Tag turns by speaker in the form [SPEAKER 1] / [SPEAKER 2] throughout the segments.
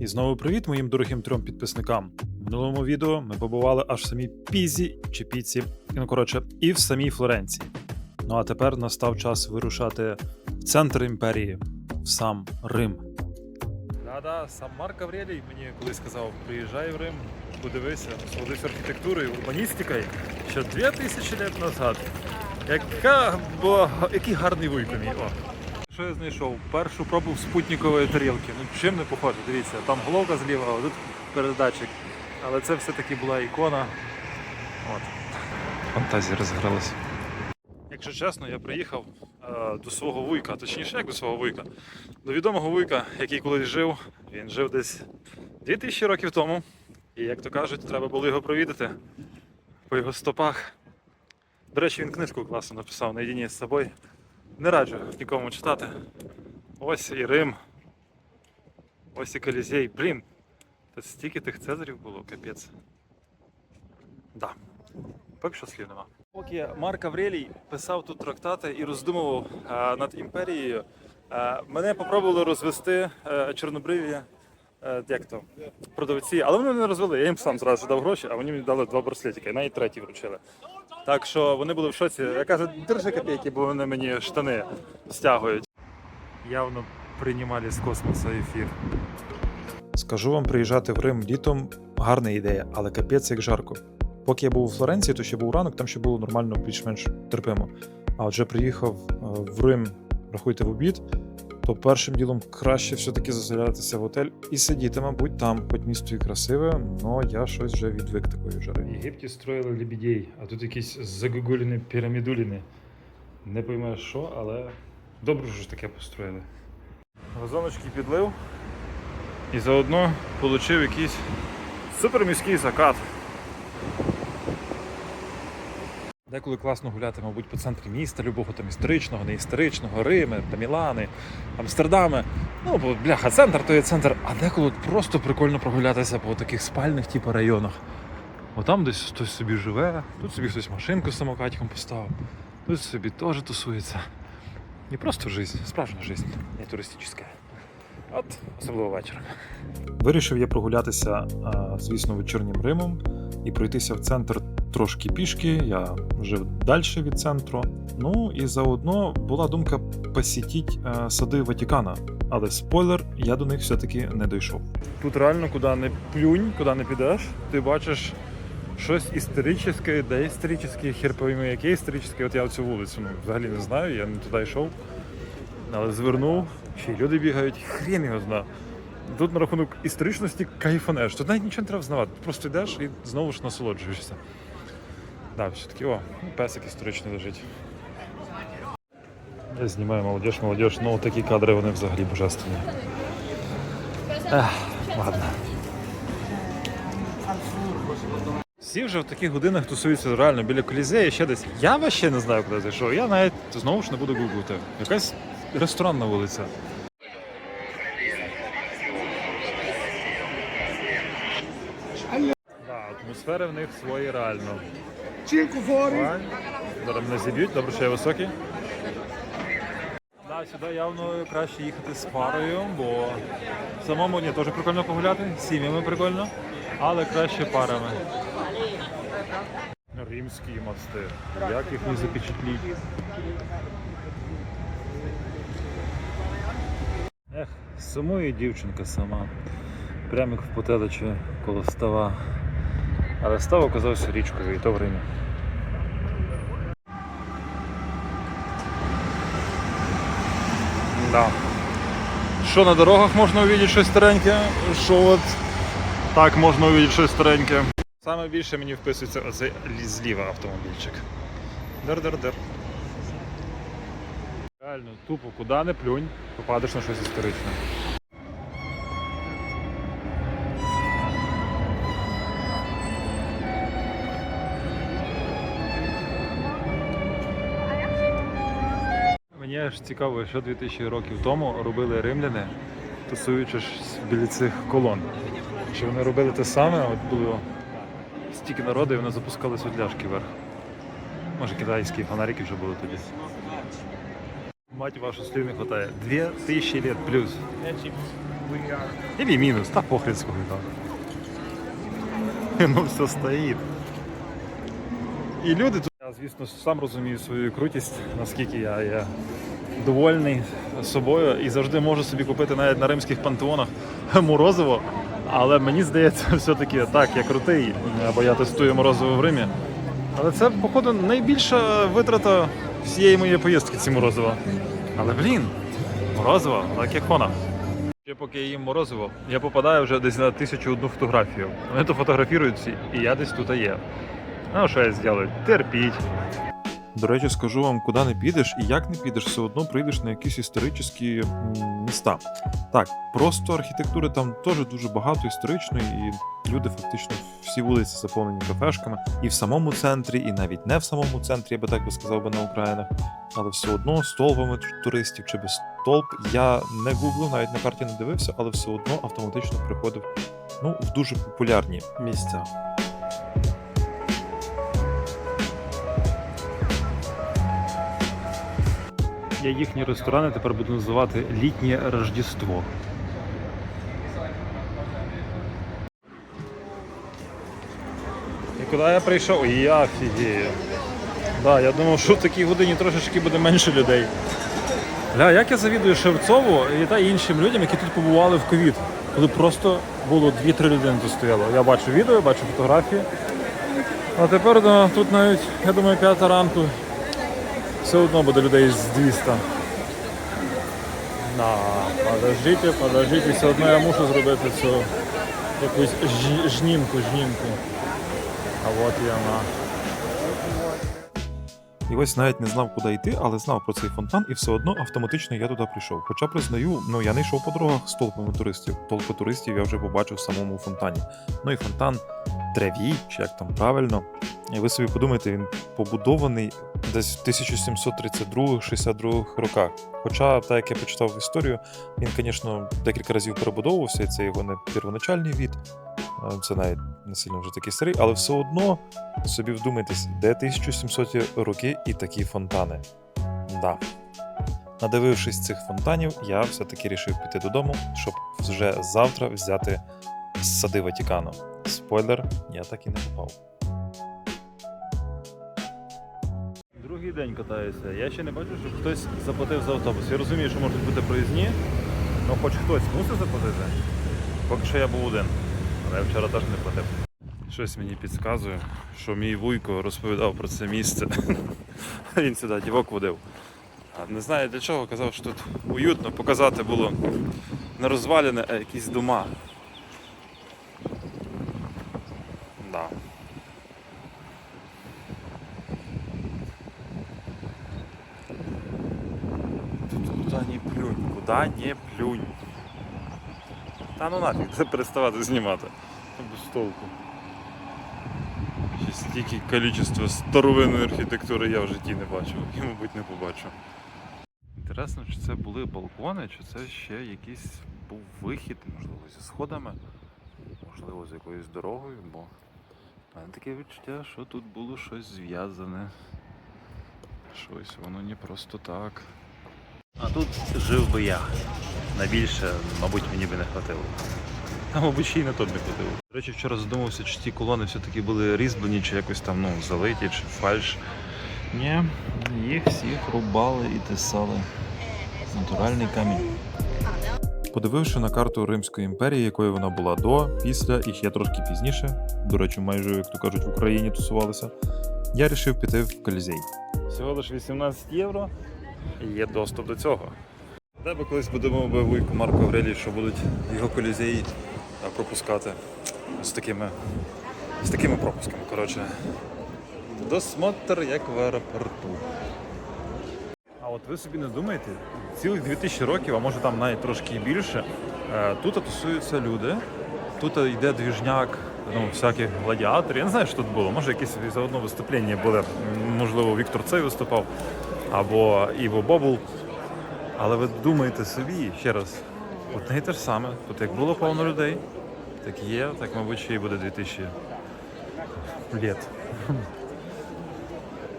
[SPEAKER 1] І знову привіт моїм дорогим трьом підписникам. В минулому відео ми побували аж в самій Пізі чи Піці, ну коротше, і в самій Флоренції. Ну а тепер настав час вирушати в центр імперії, в сам Рим. Да-да, сам Марк Аврелій мені колись сказав: приїжджай в Рим, подивися, насолодись архітектурою, урбаністикою ще 2000 років назад. Яка була, який гарний вуйко мій. Що я знайшов? Першу пробу спутникової тарілки. Ну чим не похоже, дивіться, там головка зліва, а тут передатчик. Але це все-таки була ікона. От. Фантазія розгралася. Якщо чесно, я приїхав е, до свого вуйка, точніше, як до свого вуйка, до відомого вуйка, який колись жив. Він жив десь 2000 років тому. І як то кажуть, треба було його провідати по його стопах. До речі, він книжку класно написав наєдині з собою. Не раджу нікому читати. Ось і Рим. Ось і Колізей. Блін. Та стільки тих цезарів було, капець. Да. Поки що слів нема. Поки Марк Аврелій писав тут трактати і роздумував е, над імперією, е, мене попробували розвести е, чорнобриві. е, Як то? Продавці, але вони не розвели. Я їм сам зразу дав гроші, а вони мені дали два браслетики, навіть третій вручили. Так що вони були в шоці. Я кажу, держи копійки, бо вони мені штани стягують. Явно приймали з космосу ефір. Скажу вам, приїжджати в Рим літом гарна ідея, але капець як жарко. Поки я був у Флоренції, то ще був ранок, там ще було нормально, більш-менш терпимо. А вже приїхав е, в Рим, рахуйте в обід, то першим ділом краще все-таки заселятися в готель і сидіти, мабуть, там, хоч місто і красиве, але я щось вже відвик такої жари. В Єгипті строїли лебідей, а тут якісь загугуліни пірамідуліни. Не поймеш що, але добре що ж таке построїли. Вазоночки підлив і заодно отримав якийсь суперміський закат. Деколи класно гуляти, мабуть, по центрі міста, любого там історичного, не історичного, Рими, та Мілани, Амстердами. Ну, бо бляха, центр то є центр, а деколи просто прикольно прогулятися по таких спальних типу районах. Отам десь хтось собі живе, тут собі хтось машинку з самокатиком поставив, тут собі теж тусується. Не просто жизнь, справжня жизнь, не туристична. От, особливо вечором. Вирішив я прогулятися, звісно, вечірнім Римом і пройтися в центр трошки пішки. Я жив далі від центру. Ну і заодно була думка посітити е, сади Ватикана. Але спойлер, я до них все-таки не дійшов. Тут реально куди не плюнь, куди не підеш, ти бачиш щось історичне, де історичне, хер пойми, яке історичне. От я цю вулицю ну, взагалі не знаю, я не туди йшов. Але звернув, ще й люди бігають, хрен його зна. Тут на рахунок історичності кайфанеш. Тут навіть нічого не треба знавати. Ти просто йдеш і знову ж насолоджуєшся. Да, все-таки, о, песик історичний лежить. Я знімаю молодіж, молодіж, ну такі кадри вони взагалі божественні. Ех, ладно. Всі вже в таких годинах тусуються реально біля колізею, ще десь. Я вообще не знаю, куди зайшов. Я навіть знову ж не буду гуглити. Якась ресторанна вулиця. Да, атмосфери в них свої реально.
[SPEAKER 2] Cinque fuori.
[SPEAKER 1] Зараз мене зіб'ють, добре, що я високий. Да, сюди явно краще їхати з парою, бо самому ні, теж прикольно погуляти, з сім'ями прикольно, але краще парами. Римські мости. Як їх не запечатліть? Ех, сумує дівчинка сама. Прямо як в потеличі коло става. Але став оказався річкою, і то в Римі. Да. Що на дорогах можна увидіти щось стареньке, що от так можна увидіти щось стареньке. Саме більше мені вписується оцей лі- зліва автомобільчик. Дер-дер-дер. Реально, тупо, куди не плюнь, попадеш на щось історичне. Аж цікаво, що 2000 років тому робили римляни, тусуючись біля цих колон. Чи вони робили те саме, от було стільки народу, і вони запускали світляшки вверх. Може китайські фонарики вже були тоді. Мать вашу слів не хватає. 2000 лет плюс.
[SPEAKER 2] we
[SPEAKER 1] мінус, та похрен там. Ну все стоїть. І люди тут. Я, звісно, сам розумію свою крутість, наскільки я є довольний собою і завжди можу собі купити навіть на римських пантеонах морозиво. Але мені здається, все-таки так, я крутий, бо я тестую морозиво в Римі. Але це, походу, найбільша витрата всієї моєї поїздки ці морозиво. Але блін, морозиво, так як вона. Ще поки я їм морозиво, я попадаю вже десь на тисячу одну фотографію. Вони то фотографіруються, і я десь тут є. Ну, що я зроблю? Терпіть. До речі, скажу вам, куди не підеш і як не підеш, все одно прийдеш на якісь історичні міста. Так, просто архітектури там теж дуже багато історичної, і люди фактично всі вулиці заповнені кафешками, і в самому центрі, і навіть не в самому центрі, я би так би сказав би на Українах. Але все одно з толпами туристів чи без толп я не гуглив, навіть на карті не дивився, але все одно автоматично приходив ну, в дуже популярні місця. Я їхні ресторани тепер буду називати літнє Рождество. І куди я прийшов? Я офігею. Да, я думав, що в такій годині трошечки буде менше людей. Бля, як я завідую Шевцову і та іншим людям, які тут побували в ковід, коли просто було 2-3 людини тут стояло. Я бачу відео, бачу фотографії. А тепер да, тут навіть, я думаю, п'ята ранку все одно буде людей з 200. На, подождите, подождите, все одно я мушу зробити цю якусь жнімку, жнімку. А от і вона. І ось навіть не знав, куди йти, але знав про цей фонтан, і все одно автоматично я туди прийшов. Хоча признаю, ну я не йшов по дорогах з толпами туристів. Толпи туристів я вже побачив в самому фонтані. Ну і фонтан Тревій, чи як там правильно. І ви собі подумайте, він побудований десь в 1732-62 роках. Хоча, так як я почитав історію, він, звісно, декілька разів перебудовувався, і це його не первоначальний від. Це навіть не сильно вже такий старий, але все одно собі вдумайтесь, де 1700 роки і такі фонтани. Да. Надивившись цих фонтанів, я все-таки рішив піти додому, щоб вже завтра взяти з сади Ватікану. Спойлер, я так і не попав. Другий день катаюся. Я ще не бачу, щоб хтось заплатив за автобус. Я розумію, що можуть бути проїзні, але хоч хтось мусить заплатити. Поки що я був один, але я вчора теж не платив. Щось мені підказує, що мій вуйко розповідав про це місце. Він сюди дівок водив. А Не знаю для чого, казав, що тут уютно показати було не розвалене, а якісь дома. Да. Тут куда не плюнь, куда не плюнь. Та ну нафіг, це переставати знімати. Без толку. Ще стільки кількість старовинної архітектури я в житті не бачив і, мабуть, не побачу. Інтересно, чи це були балкони, чи це ще якийсь був вихід, можливо, зі сходами, можливо, з якоюсь дорогою, бо в мене таке відчуття, що тут було щось зв'язане. Щось воно не просто так. А тут жив би я. На більше, мабуть, мені би не хватило. А мабуть, ще й на то не хватило. До речі, вчора задумався, чи ті колони все-таки були різьблені, чи якось там ну, залиті, чи фальш. Ні, їх всіх рубали і тисали. Натуральний камінь. Подививши на карту Римської імперії, якою вона була до, після і ще трошки пізніше, до речі, майже, як то кажуть, в Україні тусувалися, я вирішив піти в Колізей. Всього лише 18 євро і є доступ до цього. Би колись подумав би вуйку Марко Аврелій, що будуть його колізеї пропускати з такими, з такими пропусками. Коротше, досмотр як в аеропорту. А от ви собі не думаєте, цілих 2000 років, а може там навіть трошки більше, е, тут тусуються люди, тут йде двіжняк, ну, всяких гладіаторів. Я не знаю, що тут було. Може, якісь заодно виступлення були. Можливо, Віктор Цей виступав, або Іво Бобул. Але ви думаєте собі, ще раз, одне і те ж саме. Тут як було повно людей, так є, так, мабуть, ще й буде 2000 літ.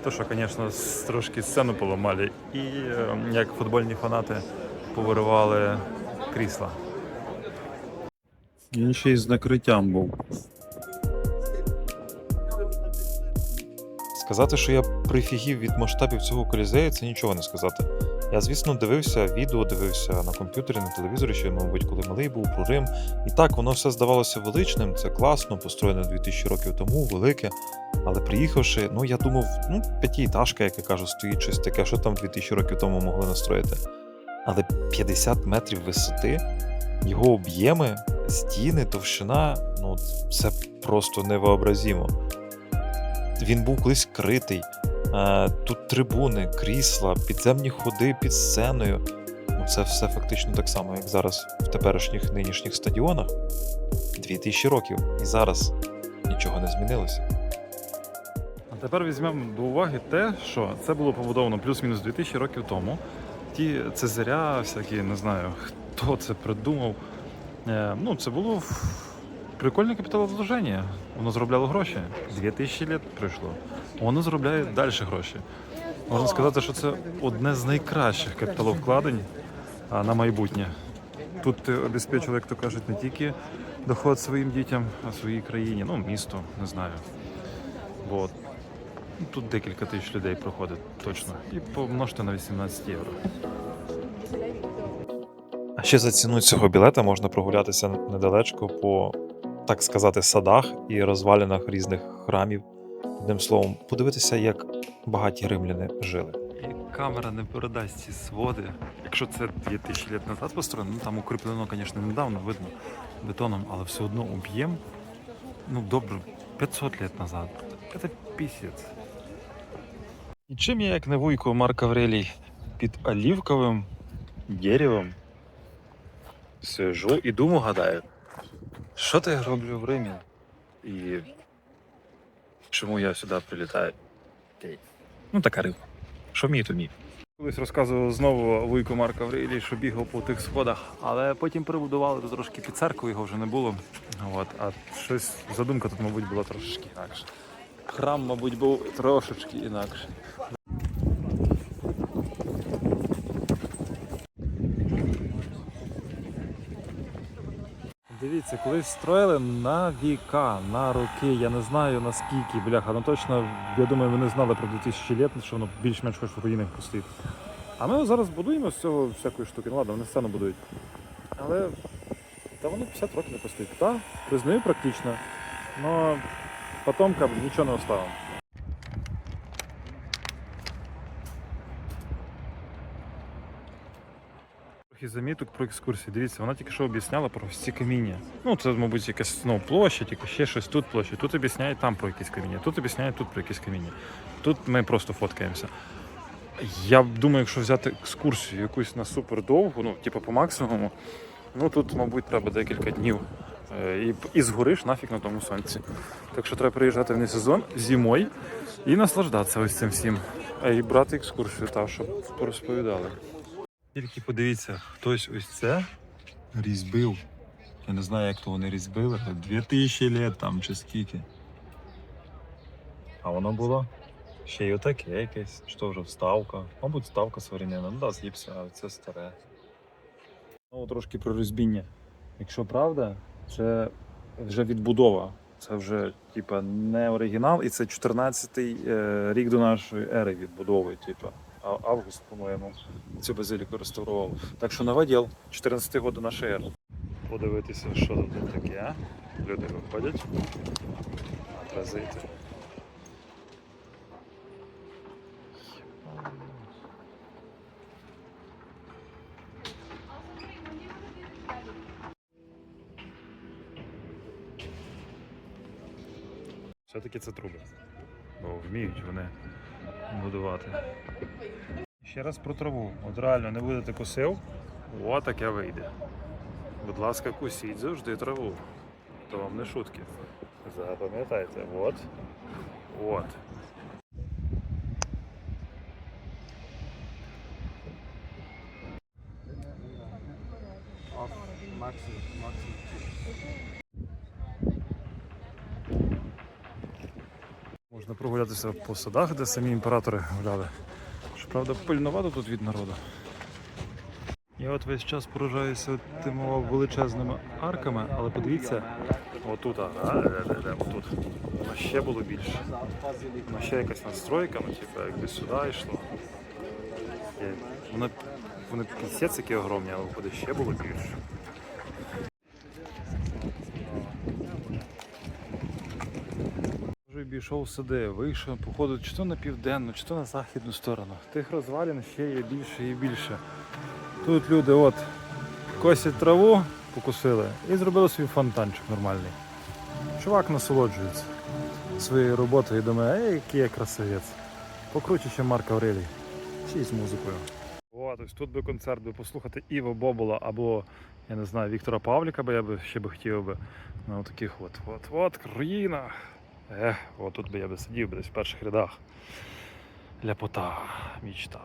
[SPEAKER 1] То, що, звісно, трошки сцену поламали, і е, як футбольні фанати повиривали крісла.
[SPEAKER 2] Він ще й з накриттям був.
[SPEAKER 1] Сказати, що я прифігів від масштабів цього колізею, це нічого не сказати. Я, звісно, дивився відео, дивився на комп'ютері, на телевізорі, ще, мабуть, коли малий був про Рим. І так, воно все здавалося величним, це класно, построєно 2000 років тому, велике. Але приїхавши, ну я думав, ну, п'ятиэтажка, як я кажу, стоїть щось таке, що там 2000 років тому могли настроїти. Але 50 метрів висоти, його об'єми, стіни, товщина, ну це просто невообразимо. Він був колись критий. Е, Тут трибуни, крісла, підземні ходи під сценою. Ну, це все фактично так само, як зараз в теперішніх нинішніх стадіонах. 2000 років. І зараз нічого не змінилося.
[SPEAKER 3] А тепер візьмемо до уваги те, що це було побудовано плюс-мінус 2000 років тому. Ті цезаря, всякі, не знаю, хто це придумав. Е, ну, це було прикольне капіталовложення. Воно заробляло гроші. 2000 літ пройшло. Воно заробляє далі гроші. Можна сказати, що це одне з найкращих капіталовкладень на майбутнє. Тут ти обезпечили, як то кажуть, не тільки доход своїм дітям, а своїй країні, ну, місту, не знаю. Бо Тут декілька тисяч людей проходить точно. І помножте на 18 євро.
[SPEAKER 1] А ще за ціну цього білета можна прогулятися недалечко по, так сказати, садах і розвалинах різних храмів. Одним словом, подивитися, як багаті римляни жили.
[SPEAKER 3] І камера не передасть ці своди. Якщо це 2000 років назад построєно, ну там укріплено, звісно, недавно видно бетоном, але все одно об'єм, ну добре, 500 років назад. Це пісець. І чим я, як не вуйко Марк Аврелій, під олівковим деревом сижу і думу гадаю, що я роблю в Римі і чому я сюди прилітаю. Ну, така риба. Що вміє, то вміє. Колись розказував знову вуйко Марка Аврелій, що бігав по тих сходах, але потім перебудували трошки під церкву, його вже не було. От, а щось задумка тут, мабуть, була трошечки інакша. Храм, мабуть, був трошечки інакший. Дивіться, колись строїли на віка, на роки. Я не знаю наскільки, бляха. Ну точно, я думаю, вони знали про 2000 літ, що воно більш-менш хоч в руїнах постоїть. А ми зараз будуємо з цього всякої штуки. Ну ладно, вони сцену будують. Але та воно 50 років не постоїть. Так, признаю практично. Но потомкам нічого не оставимо. Трохи заміток про екскурсії. Дивіться, вона тільки що об'ясняла про ці каміння. Ну, це, мабуть, якась ну, площа, тільки ще щось тут площа. Тут об'ясняє там про якісь каміння, тут об'ясняє тут про якісь каміння. Тут ми просто фоткаємося. Я думаю, якщо взяти екскурсію якусь на супер довгу, ну, типу по максимуму, ну тут, мабуть, треба декілька днів. Е, І, і згориш нафіг на тому сонці. Так що треба приїжджати в не сезон зимою і наслаждатися ось цим всім. І брати екскурсію, та, щоб порозповідали. Тільки подивіться, хтось ось це різьбив. Я не знаю, як то вони різьбили, 2000 літ там чи скільки. А воно було ще й отаке якесь, що вже вставка. Мабуть, вставка современна, ну да, з але це старе. Знову трошки про розбіння. Якщо правда, це вже відбудова. Це вже типа не оригінал, і це 14-й е, рік до нашої ери відбудови, типа. Август, по-моєму, цю базиліку реставрував. Так що новоділ, 14 год до нашої ери. Подивитися, що тут таке. Люди виходять. Зайти. Все-таки це труби. Бо вміють вони будувати. Ще раз про траву. От реально не будете косив, о, таке вийде. Будь ласка, кусіть завжди траву. То вам не шутки. Запам'ятайте, от. От. Можна прогулятися по садах, де самі імператори гуляли. Щоправда, пильновато тут від народу.
[SPEAKER 1] Я от весь час поражаюся тими величезними арками, але подивіться,
[SPEAKER 3] Отут, а, отут. Воно ще було більше. Воно ще якась настройка, ну, типу, якби сюди йшло. Воно, вони пісець які огромні, але виходить ще було більше. Обійшов сюди, вийшов, походу, чи то на південну, чи то на західну сторону. Тих розвалин ще є більше і більше. Тут люди от косять траву, покусили і зробили свій фонтанчик нормальний. Чувак насолоджується своєю роботою і думає, ей, який я красавець. Покруче, ніж Марк Аврелій. Ще з музикою. О, ось тут би концерт би послухати Іво Бобола або, я не знаю, Віктора Павліка, би я би ще би хотів би. Ну, таких от, от, от, країна. Ех, от тут би я би сидів десь в перших рядах. Ляпота, мічта.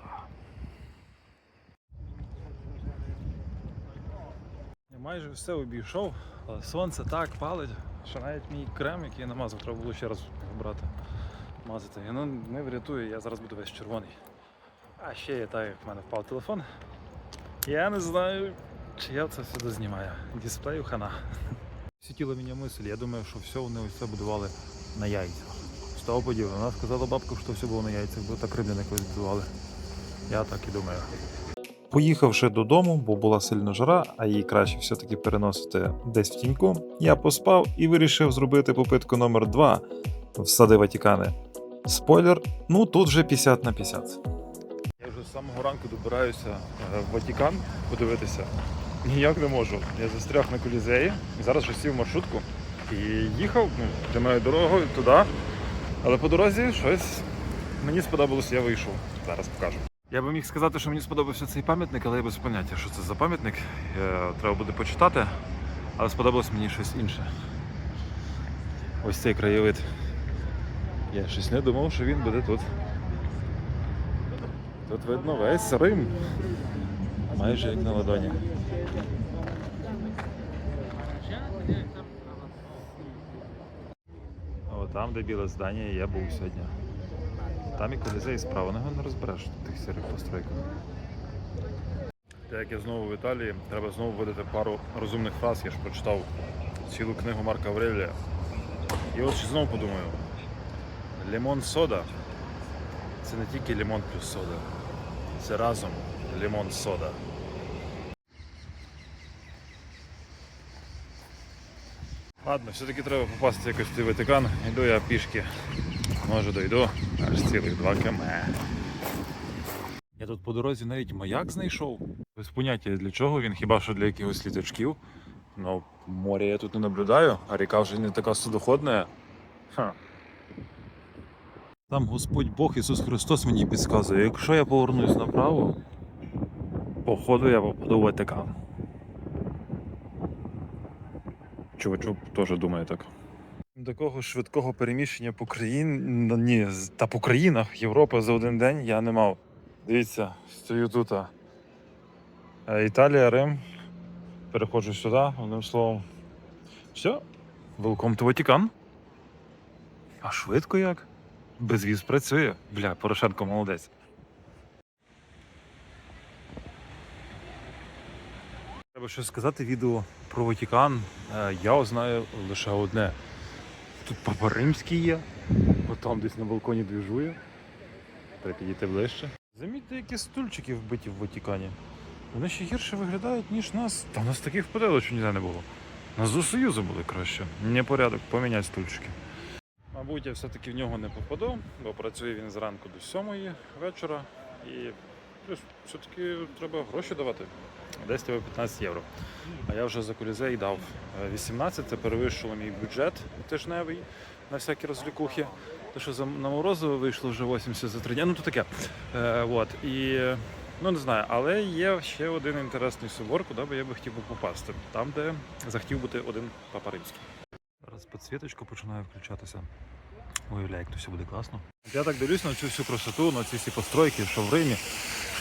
[SPEAKER 3] Я майже все обійшов, але сонце так палить, що навіть мій крем, який я намазав, треба було ще раз брати, мазати. І ну не врятує, я зараз буду весь червоний. А ще є так, як в мене впав телефон. Я не знаю, чи я це все дознімаю. Дисплею хана. Сітіла мені мисль, я думаю, що все вони ось це будували на яйцях. З того подібно. Вона сказала бабка, що все було на яйцях, бо так римляни колись будували. Я так і думаю.
[SPEAKER 1] Поїхавши додому, бо була сильна жара, а її краще все-таки переносити десь в тіньку, я поспав і вирішив зробити попитку номер 2 в сади Ватікани. Спойлер, ну тут вже 50 на 50.
[SPEAKER 3] Я вже з самого ранку добираюся е, в Ватікан подивитися. Ніяк не можу. Я застряг на колізеї зараз вже сів маршрутку і їхав ну, прямою дорогою туди. Але по дорозі щось мені сподобалось, я вийшов. Зараз покажу. Я би міг сказати, що мені сподобався цей пам'ятник, але я без поняття, що це за пам'ятник. Е, Треба буде почитати, але сподобалось мені щось інше. Ось цей краєвид. Я щось не думав, що він буде тут. Тут видно весь Рим. Майже як на ладоні. О, там, де біле здання, я був сьогодні. Там і колізей справа, його не розбереш тих сірих постройках. Як я знову в Італії, треба знову видати пару розумних фраз. Я ж прочитав цілу книгу Марка Аврелія. І ще знову подумаю: лимон сода це не тільки лимон плюс сода. Це разом лимон сода. Ладно, все-таки треба попасти якось в цей Ватикан. Йду я пішки. Може дойду аж цілих 2 км. Я тут по дорозі навіть маяк знайшов. Без поняття для чого він, хіба що для якихось літачків. Ну, моря я тут не наблюдаю, а ріка вже не така судоходна. Ха. Там Господь Бог Ісус Христос мені підказує, якщо я повернусь направо, походу я попаду в Ватикан. Чувачок теж думає так. Такого швидкого переміщення по країн... ні, з- та по країнах Європи за один день я не мав. Дивіться, стою тут. Е, Італія, Рим. Переходжу сюди, одним словом. Все. Welcome to Ватикан. А швидко як? Безвіз працює. Бля, Порошенко молодець. Щось сказати відео про Ватикан. Е, Я знаю лише одне. Тут Папа Римський є, от там десь на балконі двіжує. Треба підійти ближче. Замітьте, які стульчики вбиті в Ватикані. Вони ще гірше виглядають, ніж нас. Та в нас таких подилок ніде не було. Нас до Союзу були краще. Непорядок, поміняти стульчики. Мабуть, я все-таки в нього не попаду, бо працює він зранку до 7 вечора. І плюс все-таки треба гроші давати. Десь тебе 15 євро. А я вже за колізей дав е, 18, це перевищило мій бюджет тижневий на всякі розлікухи. Те, що за на морозиво вийшло вже 80 за 3 дні. Ну то таке. Е, от. І ну не знаю, але є ще один інтересний собор, куди би я би хотів би попасти. Там, де захотів бути один папа римський. Зараз підсвіточка починає включатися. Уявляю, як то все буде класно. Я так дивлюсь на цю всю красоту, на ці всі постройки, що в Римі,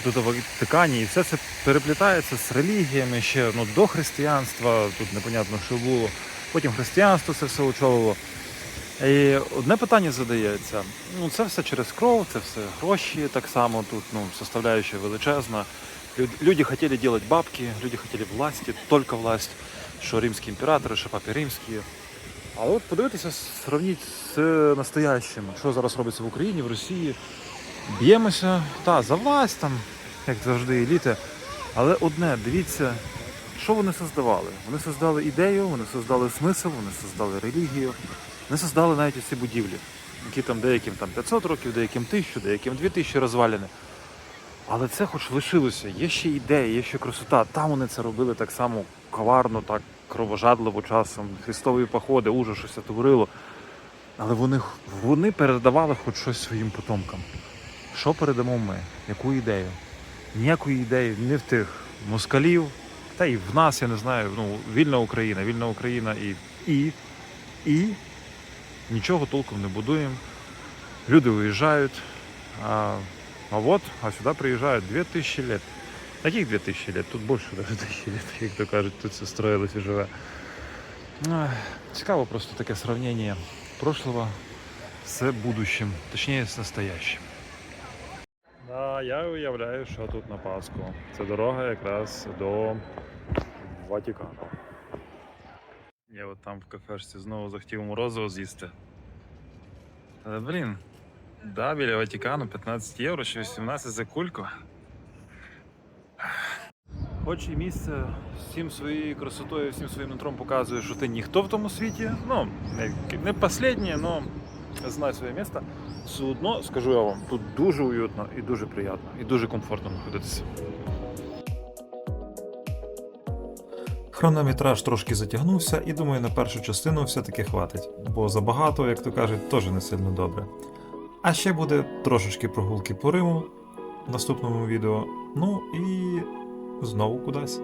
[SPEAKER 3] що тут в Ватикані, і все це переплітається з релігіями ще ну, до християнства, тут непонятно, що було. Потім християнство це все очолило. І одне питання задається: ну це все через кров, це все гроші, так само тут ну, составляюча величезна. Люд- Люди хотели делать бабки, люди хотели власти, только власть, що римські імператори, що папи римські. Але от подивитися, сравніть з настоящим, що зараз робиться в Україні, в Росії. Б'ємося, та, за власть там, як завжди, еліти. Але одне, дивіться, що вони создавали? Вони создали ідею, вони создали смисл, вони создали релігію, вони создали навіть ці будівлі, які там деяким там 500 років, деяким 1000, деяким 2000 розвалені. Але це хоч лишилося. Є ще ідея, є ще красота. Там вони це робили так само коварно, так кровожадливо часом. Христові походи, ужас щось творило. Але вони, вони передавали хоч щось своїм потомкам. Що передамо ми? Яку ідею? Ніякої ідеї не в тих москалів, та і в нас, я не знаю, ну, вільна Україна, вільна Україна і, і, і нічого толком не будуємо. Люди уїжджають. А, а вот, а сюди приїжджають 2000 лет. Яких 2000 лет? Тут більше даже 2000 лет, як то кажуть, тут все строїлось і живе. Цікаво просто таке сравнення прошлого з будущим, точніше з настоящим. Да, я уявляю, що тут на Пасху. Це дорога якраз до Ватикану. Я от там в кафешці знову захотів морозиво з'їсти. Але, блін, да, біля Ватикану 15 євро, чи 18 за кульку. Хоч і місце всім своєю красотою, всім своїм нутром показує, що ти ніхто в тому світі. Ну, не, последнє, але знай своє місце. Все одно, скажу я вам, тут дуже уютно і дуже приємно, і дуже комфортно знаходитися.
[SPEAKER 4] Хронометраж трошки затягнувся, і думаю, на першу частину все-таки хватить, бо забагато, як то кажуть, теж не сильно добре. А ще буде трошечки прогулки по Риму в наступному відео. Ну і знову кудись.